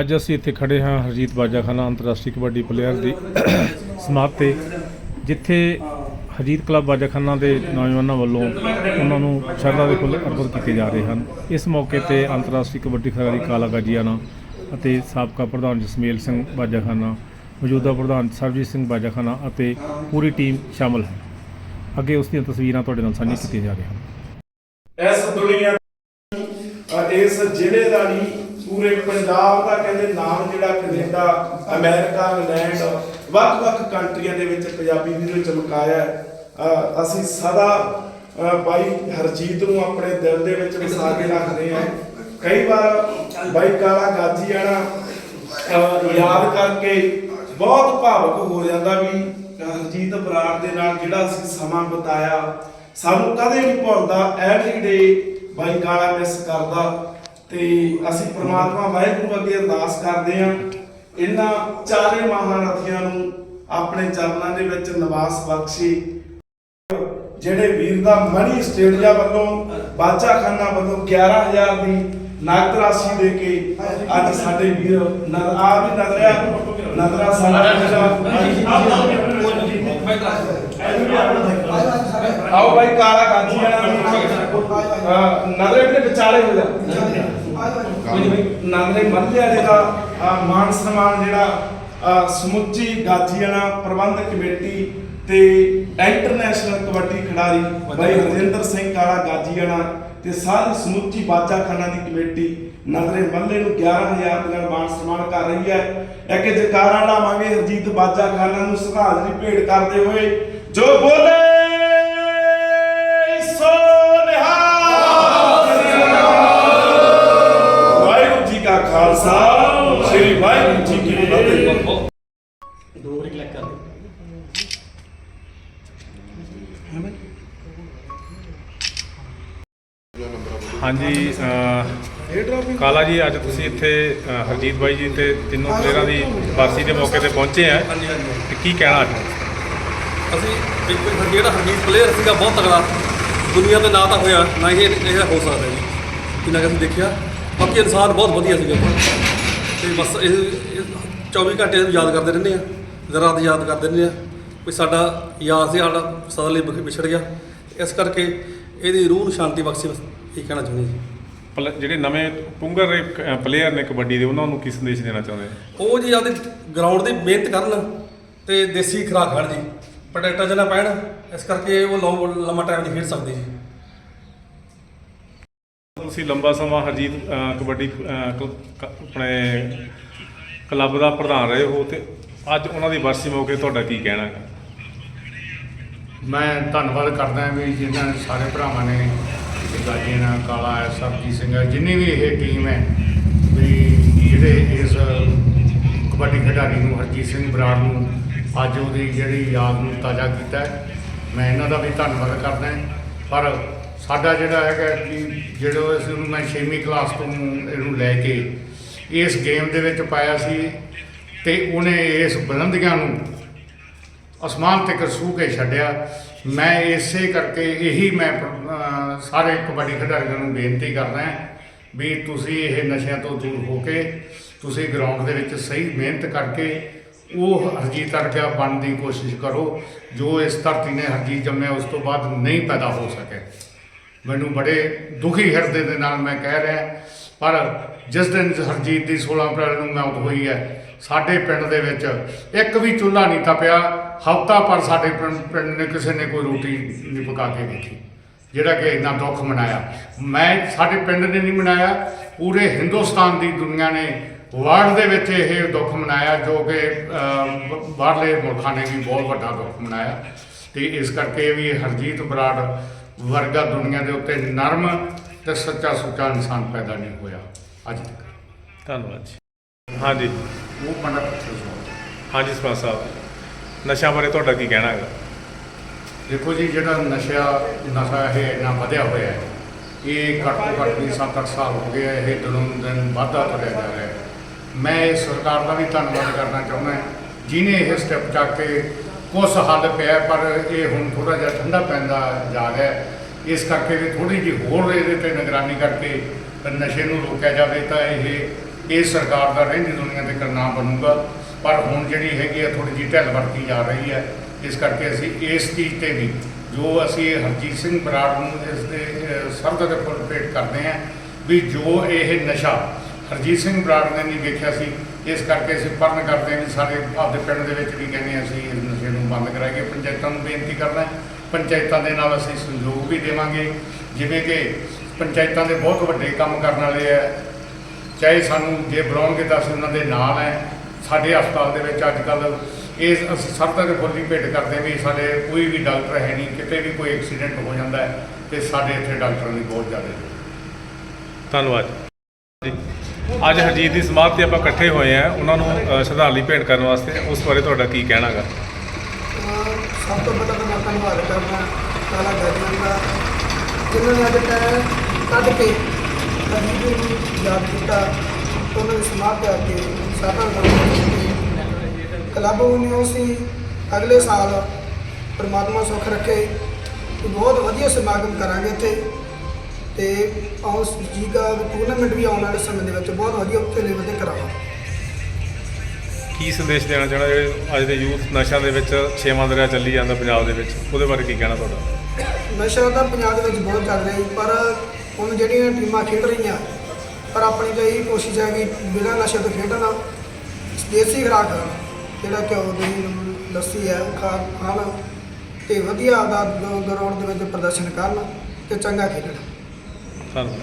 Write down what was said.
ਅੱਜ ਅਸੀਂ ਇੱਥੇ ਖੜੇ ਹਾਂ ਹਰਜੀਤ ਬਾਜਾਖਾਨਾ ਅੰਤਰਰਾਸ਼ਟਰੀ ਕਬੱਡੀ ਪਲੇਅਰ ਦੀ ਸਮਾਪਤ ਤੇ, ਜਿੱਥੇ ਹਰਜੀਤ ਕਲੱਬ ਬਾਜਾਖਾਨਾ ਦੇ ਨੌਜਵਾਨਾਂ ਵੱਲੋਂ ਉਹਨਾਂ ਨੂੰ ਸ਼ਰਧਾ ਦੇ ਫੁੱਲ ਅਰਪਿਤ ਕੀਤੇ ਜਾ ਰਹੇ ਹਨ। ਇਸ ਮੌਕੇ ਤੇ ਅੰਤਰਰਾਸ਼ਟਰੀ ਕਬੱਡੀ ਖਿਡਾਰੀ ਕਾਲਾ ਗਾਜੀਆਣਾ ਅਤੇ ਸਾਬਕਾ ਪ੍ਰਧਾਨ ਜਸਮੇਲ ਸਿੰਘ ਬਾਜਾਖਾਨਾ, ਮੌਜੂਦਾ ਪ੍ਰਧਾਨ ਸਰਬਜੀਤ ਸਿੰਘ ਬਾਜਾਖਾਨਾ ਅਤੇ ਪੂਰੀ ਟੀਮ ਸ਼ਾਮਲ ਹੈ। ਅੱਗੇ ਉਸ ਦੀਆਂ ਤਸਵੀਰਾਂ ਤੁਹਾਡੇ ਨਾਲ ਸਾਂਝੀਆਂ ਕੀਤੀਆਂ ਜਾ ਰਹੀਆਂ ਹਨ। ਇਸ ਦੁਨੀਆ ਇਸ ਜ਼ਿਲ੍ਹੇ ਦਾ ਨਹੀਂ ਪੂਰੇ ਪੰਜਾਬ ਦਾ ਕਹਿੰਦੇ ਨਾਮ ਜਿਹੜਾ ਕੈਨੇਡਾ, ਅਮਰੀਕਾ, ਇੰਗਲੈਂਡ, ਵੱਖ-ਵੱਖ ਕੰਟਰੀਆਂ ਦੇ ਵਿੱਚ ਪੰਜਾਬੀ ਵੀਰੋ ਚਮਕਾਇਆ ਅਸੀਂ ਸਦਾ ਬਾਈ ਹਰਜੀਤ ਨੂੰ ਆਪਣੇ ਦਿਲ ਦੇ ਵਿੱਚ ਵਸਾ ਕੇ ਰੱਖਦੇ ਹਾਂ। ਕਈ ਵਾਰ ਬਾਈ ਕਾਲਾ ਗਾਜੀ ਆਣਾ ਯਾਦ ਕਰਕੇ ਬਹੁਤ ਭਾਵੁਕ ਹੋ ਜਾਂਦਾ ਵੀ ਹਰਜੀਤ ਬਰਾੜ ਦੇ ਨਾਲ ਜਿਹੜਾ ਅਸੀਂ ਸਮਾਂ ਬਿਤਾਇਆ, ਸਾਨੂੰ ਕਦੇ ਨਹੀਂ ਭੁੱਲਦਾ ਐਵਰੀ ਡੇ ਬਾਈ ਕਾਲਾ ਮਿਸ ਕਰਦਾ। ਤੇ ਅਸੀਂ ਪ੍ਰਮਾਤਮਾ ਵਾਹਿਗੁਰੂ ਅੱਗੇ ਅਰਦਾਸ ਕਰਦੇ ਹਾਂ ਇਹਨਾਂ ਚਾਰੇ ਮਹਾਰਥੀਆਂ ਨੂੰ ਆਪਣੇ ਚਰਨਾਂ ਦੇ ਵਿੱਚ ਨਿਵਾਸ ਬਖਸ਼ੇ। ਜਿਹੜੇ ਵੀਰ ਦਾ ਮਣੀ ਸਟੇਡੀਆ ਵੱਲੋਂ ਬਾਚਾਖਾਨਾ ਵੱਲੋਂ 11000 ਦੀ ਨਗਦ ਰਾਸ਼ੀ ਦੇ ਕੇ ਅੱਜ ਸਾਡੇ ਵੀਰ ਨਰ ਆ ਵੀ ਨਜ਼ਰਿਆ ਨਜ਼ਰਾ ਸਾਡਾ ਆਓ ਭਾਈ ਕਾਲਾ ਕਾਜੀ ਵਾਲਾ ਨਜ਼ਰੇ ਦੇ ਵਿਚਾਲੇ ਹੋ ਜਾ। ਨਜ਼ਰੇ ਮੱਲੇ ਵਾਲੇ ਦਾ ਮਾਨ ਸਨਮਾਨ ਜਿਹੜਾ ਸਮੁੱਚੀ ਗਾਜੀਆਣਾ ਪ੍ਰਬੰਧਕ ਕਮੇਟੀ ਤੇ ਇੰਟਰਨੈਸ਼ਨਲ ਕਬੱਡੀ ਖਿਡਾਰੀ ਬਾਈ ਹਰਜਿੰਦਰ ਸਿੰਘ ਕਾਲਾ ਗਾਜੀਆਣਾ ਤੇ ਸਾਰੀ ਸਮੁੱਚੀ ਬਾਜਾਖਾਨਾ ਦੀ ਕਮੇਟੀ ਨਜ਼ਰੇ ਮੱਲੇ ਨੂੰ 11000 ਦੇ ਨਾਲ ਮਾਨ ਸਨਮਾਨ ਕਰ ਰਹੀ ਹੈ। ਇੱਕ ਜਕਾਰਾ ਲਾਵਾਂਗੇ ਹਰਜੀਤ ਬਾਜਾਖਾਨਾ ਨੂੰ ਸ਼ਰਧਾਂਜਲੀ ਭੇਟ ਕਰਦੇ ਹੋਏ। ਜੋ ਬੋਲੇ! ਹਾਂਜੀ ਅਹ, ਕਾਲਾ ਜੀ ਅੱਜ ਤੁਸੀਂ ਇੱਥੇ ਹਰਜੀਤ ਬਾਈ ਜੀ ਤੇ ਤਿੰਨੋਂ ਪਲੇਅਰਾਂ ਦੀ ਵਾਰਸੀ ਦੇ ਮੌਕੇ ਤੇ ਪਹੁੰਚੇ ਆ। ਹਾਂਜੀ ਹਾਂਜੀ। ਤੇ ਕੀ ਕਹਿਣਾ ਅੱਜ? ਅਸੀਂ ਇੱਕ ਜਿਹੜਾ ਹਰਜੀਤ ਪਲੇਅਰ ਸੀਗਾ ਬਹੁਤ ਤਗੜਾ ਦੁਨੀਆ ਤੇ ਨਾ ਤਾਂ ਹੋਇਆ ਨਾ ਇਹ ਇਹ ਹੋ ਸਕਦਾ ਜੀ। ਜਿੰਨਾ ਕਿ ਅਸੀਂ ਦੇਖਿਆ। ਬਾਕੀ ਇਨਸਾਨ ਬਹੁਤ ਵਧੀਆ ਸੀਗਾ ਤੇ ਬਸ ਇਹ ਇਹ 24 ਘੰਟੇ ਇਹਨੂੰ ਯਾਦ ਕਰਦੇ ਰਹਿੰਦੇ ਆ। ਜ਼ਰਾ ਰਾਤ ਯਾਦ ਕਰਦੇ ਰਹਿੰਦੇ ਆ ਕੋਈ ਸਾਡਾ ਯਾਰ ਸੀ ਸਾਡਾ ਸਦਾ ਲਈ ਵਿਛ- ਵਿਛੜ ਗਿਆ। ਇਸ ਕਰਕੇ ਇਹਦੀ ਰੂਹ ਨੂੰ ਸ਼ਾਂਤੀ ਬਖਸ਼ੀ ਬਸ। ਇਹ ਕਹਿਣਾ ਚਾਹੁੰਦੇ ਜੀ? ਪਲ- ਜਿਹੜੇ ਨਵੇਂ ਪੁੰਗਰ ਪਲੇਅਰ ਨੇ ਕਬੱਡੀ ਦੇ ਉਹਨਾਂ ਨੂੰ ਕੀ ਸੰਦੇਸ਼ ਦੇਣਾ ਚਾਹੁੰਦੇ? ਆ ਉਹ ਜੀ ਆਪਦੇ ਗਰਾਊਂਡ ਦੀ ਮਿਹਨਤ ਕਰਨ ਤੇ ਦੇਸੀ ਖੁਰਾਕ ਖਾਣ ਜੀ। ਪ੍ਰੋਡਕਟਾਂ ਜਨਾ ਪੈਣ ਇਸ ਕਰਕੇ ਉਹ ਲੰਮ- ਲੰਮਾ ਟਾਈਮ ਨਹੀਂ ਖੇਡ ਸਕਦੇ ਜੀ। ਤੁਸੀਂ ਲੰਬਾ ਸਮਾਂ ਹਰਜੀਤ ਅਹ, ਕਬੱਡੀ ਅਹ, ਕਲ- ਕ- ਆਪਣੇ ਕਲੱਬ ਦਾ ਪ੍ਰਧਾਨ ਰਹੇ ਹੋ ਤੇ ਅੱਜ ਉਹਨਾਂ ਦੀ ਵਾਰਸੀ ਮੌਕੇ ਤੁਹਾਡਾ ਕੀ ਕਹਿਣਾ ਹੈ? ਮੈਂ ਧੰਨਵਾਦ ਕਰਦਾ ਵੀ ਜਿਨ੍ਹਾਂ ਨੇ ਸਾਰੇ ਭਰਾਵਾਂ ਨੇ ਗਾਜੀ ਨਾਲ ਕਾਲਾ ਹੈ ਸਰਜੀਤ ਸਿੰਘ ਹੈ, ਜਿੰਨੀ ਵੀ ਇਹ ਟੀਮ ਹੈ, ਵੀ ਜਿਹੜੇ ਇਸ ਕਬੱਡੀ ਖਿਡਾਰੀ ਨੂੰ, ਹਰਜੀਤ ਸਿੰਘ ਬਰਾੜ ਨੂੰ ਅੱਜ ਉਹਦੀ ਜਿਹੜੀ ਯਾਦ ਨੂੰ ਤਾਜ਼ਾ ਕੀਤਾ ਮੈਂ ਇਹਨਾਂ ਦਾ ਵੀ ਧੰਨਵਾਦ ਕਰਦਾ ਪਰ ਸਾਡਾ ਜਿਹੜਾ ਹੈਗਾ ਕਿ ਜਿਹੜਾ ਇਸ ਨੂੰ ਮੈਂ 6ਵੀਂ ਕਲਾਸ ਤੋਂ ਇਹਨੂੰ ਲੈ ਕੇ ਇਸ ਗੇਮ ਦੇ ਵਿੱਚ ਪਾਇਆ ਸੀ ਤੇ ਉਹਨੇ ਇਸ ਬੁਲੰਦੀਆਂ ਨੂੰ ਅਸਮਾਨ ਤੱਕ ਸੂ ਕੇ ਛੱਡਿਆ। ਮੈਂ ਇਸੇ ਕਰਕੇ ਇਹੀ ਮੈਂ ਸਾਰੇ ਕਬੱਡੀ ਖਿਡਾਰੀਆਂ ਨੂੰ ਬੇਨਤੀ ਕਰਦਾ ਵੀ ਤੁਸੀਂ ਇਹ ਨਸ਼ਿਆਂ ਤੋਂ ਦੂਰ ਹੋ ਕੇ ਤੁਸੀਂ ਗਰਾਊਂਡ ਦੇ ਵਿੱਚ ਸਹੀ ਮਿਹਨਤ ਕਰਕੇ ਉਹ ਹਰਜੀਤ ਵਰਗਾ ਬਣਨ ਦੀ ਕੋਸ਼ਿਸ਼ ਕਰੋ, ਜੋ ਇਸ ਧਰਤੀ ਨੇ ਹਰਜੀਤ ਜੰਮਿਆ, ਉਸ ਤੋਂ ਬਾਅਦ ਨਹੀਂ ਪੈਦਾ ਹੋ ਸਕੇ। ਮੈਨੂੰ ਬੜੇ ਦੁਖੀ ਹਿਰਦੇ ਦੇ ਨਾਲ ਮੈਂ ਕਹਿ ਰਿਹਾ, ਪਰ ਜਿਸ ਦਿਨ ਹਰਜੀਤ ਦੀ 16 ਅਪ੍ਰੈਲ ਨੂੰ ਮੌਤ ਹੋਈ ਹੈ, ਸਾਡੇ ਪਿੰਡ ਦੇ ਵਿੱਚ ਇੱਕ ਵੀ ਚੁੱਲ੍ਹਾ ਨਹੀਂ ਤਪਿਆ ਹਫ਼ਤਾ ਪਰ ਸਾਡੇ ਪਿੰਡ ਪਿੰਡ ਨੇ ਕਿਸੇ ਨੇ ਕੋਈ ਰੋਟੀ ਨਹੀਂ ਪਕਾ ਕੇ ਦੇਖੀ ਜਿਹੜਾ ਕਿ ਇੰਨਾ ਦੁੱਖ ਮਨਾਇਆ। ਮੈਂ ਸਾਡੇ ਪਿੰਡ ਨੇ ਨਹੀਂ ਮਨਾਇਆ ਪੂਰੇ ਹਿੰਦੁਸਤਾਨ ਦੀ ਦੁਨੀਆ ਨੇ ਵਰਲਡ ਦੇ ਵਿੱਚ ਇਹ ਦੁੱਖ ਮਨਾਇਆ ਜੋ ਕਿ ਬਾਹਰਲੇ ਮੁਲਕਾਂ ਨੇ ਵੀ ਬਹੁਤ ਵੱਡਾ ਦੁੱਖ ਮਨਾਇਆ। ਤੇ ਇਸ ਕਰਕੇ ਵੀ ਹਰਜੀਤ ਬਰਾੜ ਵਰਗਾ ਦੁਨੀਆ ਦੇ ਉੱਤੇ ਨਰਮ ਤੇ ਸੱਚਾ ਸੁੱਚਾ ਇਨਸਾਨ ਪੈਦਾ ਨਹੀਂ ਹੋਇਆ ਅੱਜ ਤੱਕ। ਧੰਨਵਾਦ ਜੀ। ਹਾਂਜੀ। ਉਹ ਪੰਡਾ ਪੱਥਰ ਸੋ ਹਾਂਜੀ ਸਰਪੰਚ ਸਾਹਿਬ। ਨਸ਼ਿਆਂ ਬਾਰੇ ਤੁਹਾਡਾ ਕੀ ਕਹਿਣਾ ਹੈਗਾ? ਦੇਖੋ ਜੀ, ਜਿਹੜਾ ਨਸ਼ਾ ਨਸ਼ਾ ਇਹ ਇੰਨਾ ਵਧਿਆ ਹੋਇਆ ਹੈ, ਇਹ ਘੱਟ ਤੋਂ ਘੱਟ ਵੀ 7-8 ਸਾਲ ਹੋ ਗਏ ਇਹ ਦਿਨੋਂ ਦਿਨ ਵਾਧਾ ਤੁਰਿਆ ਜਾ ਰਿਹਾ ਹੈ। ਮੈਂ ਇਸ ਸਰਕਾਰ ਦਾ ਵੀ ਧੰਨਵਾਦ ਕਰਨਾ ਚਾਹੁੰਦਾ ਜਿਨੇ ਇਹ ਸਟੈਪ ਚੱਕ ਕੇ ਕੁਛ ਹੱਲ ਪਿਆ, ਪਰ ਇਹ ਹੁਣ ਥੋੜਾ ਜਿਹਾ ਠੰਡਾ ਪੈਂਦਾ ਜਾ ਰਿਹਾ ਇਸ ਕਰਕੇ ਵੀ ਥੋੜੀ ਜਿਹੀ ਹੋਰ ਇਹਦੇ ਤੇ ਨਿਗਰਾਨੀ ਕਰਕੇ ਨਸ਼ੇ ਨੂੰ ਰੋਕਿਆ ਜਾਵੇ, ਤਾਂ ਇਹ ਇਹ ਸਰਕਾਰ ਦਾ ਰਹਿੰਦੀ ਦੁਨੀਆ ਦੇ ਕਰਨਾ ਬਣੂਗਾ। ਪਰ ਹੁਣ ਜਿਹੜੀ ਹੈਗੀ ਆ ਥੋੜੀ ਜਿਹੀ ਢਿੱਲ ਵਰਤੀ ਜਾ ਰਹੀ ਹੈ। ਇਸ ਕਰਕੇ ਅਸੀਂ ਇਸ ਚੀਜ਼ ਤੇ ਵੀ ਜੋ ਅਸੀਂ ਹਰਜੀਤ ਸਿੰਘ ਬਰਾੜ ਨੂੰ ਇਸ ਦੇ ਅਹ, ਸਰਦ ਦੇ ਫੁੱਲ ਭੇਟ ਕਰਦੇ ਹਾਂ ਵੀ ਜੋ ਇਹ ਨਸ਼ਾ ਹਰਜੀਤ ਸਿੰਘ ਬਰਾੜ ਨੇ ਨਹੀਂ ਵੇਖਿਆ ਸੀ ਇਸ ਕਰਕੇ ਅਸੀਂ ਪਰਨ ਕਰਦੇ ਹਾਂ ਵੀ ਸਾਰੇ ਆਪਦੇ ਪਿੰਡ ਦੇ ਵਿੱਚ ਵੀ ਕਹਿੰਦੇ ਹਾਂ ਅਸੀਂ ਇਸ ਨਸ਼ੇ ਨੂੰ ਬੰਦ ਕਰਾਈਏ। ਪੰਚਾਇਤਾਂ ਨੂੰ ਬੇਨਤੀ ਕਰਨਾ ਪੰਚਾਇਤਾਂ ਦੇ ਨਾਲ ਅਸੀਂ ਸਹਿਯੋਗ ਵੀ ਦੇਵਾਂਗੇ। ਜਿਵੇਂ ਕਿ ਪੰਚਾਇਤਾਂ ਦੇ ਬਹੁਤ ਵੱਡੇ ਕੰਮ ਕਰਨ ਵਾਲੇ ਹੈ ਚਾਹੇ ਸਾਨੂੰ ਜੇ ਬੁਲਾਉਣਗੇ ਤਾਂ ਅਸੀਂ ਉਹਨਾਂ ਦੇ ਨਾਲ ਹੈ। ਸਾਡੇ ਹਸਪਤਾਲ ਦੇ ਵਿੱਚ ਅੱਜ ਕੱਲ ਇਹ ਅਸੀਂ ਸਰਦਾਂ ਦੇ ਫੁੱਲੀ ਭੇਟ ਕਰਦੇ ਵੀ ਸਾਡੇ ਕੋਈ ਵੀ ਡਾਕਟਰ ਹੈ ਨਹੀਂ ਕਿਤੇ ਵੀ ਕੋਈ ਐਕਸੀਡੈਂਟ ਹੋ ਜਾਂਦਾ ਹੈ ਤੇ ਸਾਡੇ ਇੱਥੇ ਡਾਕਟਰਾਂ ਦੀ ਬਹੁਤ ਜ਼ਿਆਦਾ ਧੰਨਵਾਦ ਜੀ। ਅੱਜ ਹਰਜੀਤ ਦੀ ਸਮਾਧ ਤੇ ਆਪਾਂ ਇਕੱਠੇ ਹੋਏ ਆ ਉਹਨਾਂ ਨੂੰ ਸ਼ਰਧਾਂਜਲੀ ਭੇਟ ਕਰਨ ਵਾਸਤੇ। ਉਸ ਬਾਰੇ ਤੁਹਾਡਾ ਕੀ ਕਹਿਣਾ ਗਾ ਅਹ ਸਭ ਤੋਂ ਪਹਿਲਾਂ ਤਾਂ ਮੈਂ ਧੰਨਵਾਦ ਕਰਦਾ ਕਾਲਾ ਗਾਜੀਆਂ ਦਾ ਜਿਨ੍ਹਾਂ ਨੇ ਅੱਜ ਕੱਢ ਕੇ ਅਜੀਬ ਨੂੰ ਯਾਦ ਕੀਤਾ ਉਹਨਾਂ ਦੇ ਸਮਾਧ ਤੇ ਆ ਕੇ ਸਾਡਾ ਕਲੱਬ ਨੂੰ ਸੀ। ਅਗਲੇ ਸਾਲ ਪ੍ਰਮਾਤਮਾ ਸੁੱਖ ਰੱਖੇ ਬਹੁਤ ਵਧੀਆ ਸਮਾਗਮ ਕਰਾਂਗੇ ਇੱਥੇ। ਤੇ ਆਉਸ ਜੀ ਦਾ ਟੂਰਨਾਮੈਂਟ ਵੀ ਆਉਣ ਵਾਲੇ ਸਮੇਂ ਦੇ ਵਿੱਚ ਬਹੁਤ ਵਧੀਆ ਉੱਤੇ ਲੈਵਲ ਤੇ ਕਰਾਵਾਂਗੇ ਕੀ ਸੰਦੇਸ਼ ਦੇਣਾ ਚਾਹਣਾ ਜਿਹੜੇ ਅੱਜ ਦੇ ਯੂਥ ਨਸ਼ਿਆਂ ਦੇ ਵਿੱਚ ਛੇਵਾਂ ਦਰਿਆ ਚੱਲੀ ਜਾਂਦਾ ਪੰਜਾਬ ਦੇ ਵਿੱਚ ਉਹਦੇ ਬਾਰੇ ਕੀ ਕਹਿਣਾ ਤੁਹਾਡਾ? ਨਸ਼ਾ ਤਾਂ ਪੰਜਾਬ ਦੇ ਵਿੱਚ ਬਹੁਤ ਚੱਲ ਰਿਹਾ ਜੀ ਪਰ ਹੁਣ ਜਿਹੜੀਆਂ ਟੀਮਾਂ ਖੇਡ ਰਹੀਆਂ ਪਰ ਆਪਣੀ ਤਾਂ ਇਹ ਕੋਸ਼ਿਸ਼ ਹੈ ਕਿ ਬਿਨਾਂ ਨਸ਼ੇ ਤੋਂ ਖੇਡਣਾ ਦੇਸੀ ਖੁਰਾਕ ਖਾਣ ਜਿਹੜਾ ਘਿਓ ਦਹੀਂ, ਲੱਸੀ ਹੈ, ਉਹ ਖਾ, ਖਾਣ ਤੇ ਵਧੀਆ ਆਪਦਾ ਗਰਾਊਂਡ ਦੇ ਵਿੱਚ ਪ੍ਰਦਰਸ਼ਨ ਕਰਨ ਤੇ ਚੰਗਾ ਖੇਡਣ। ਧੰਨਵਾਦ।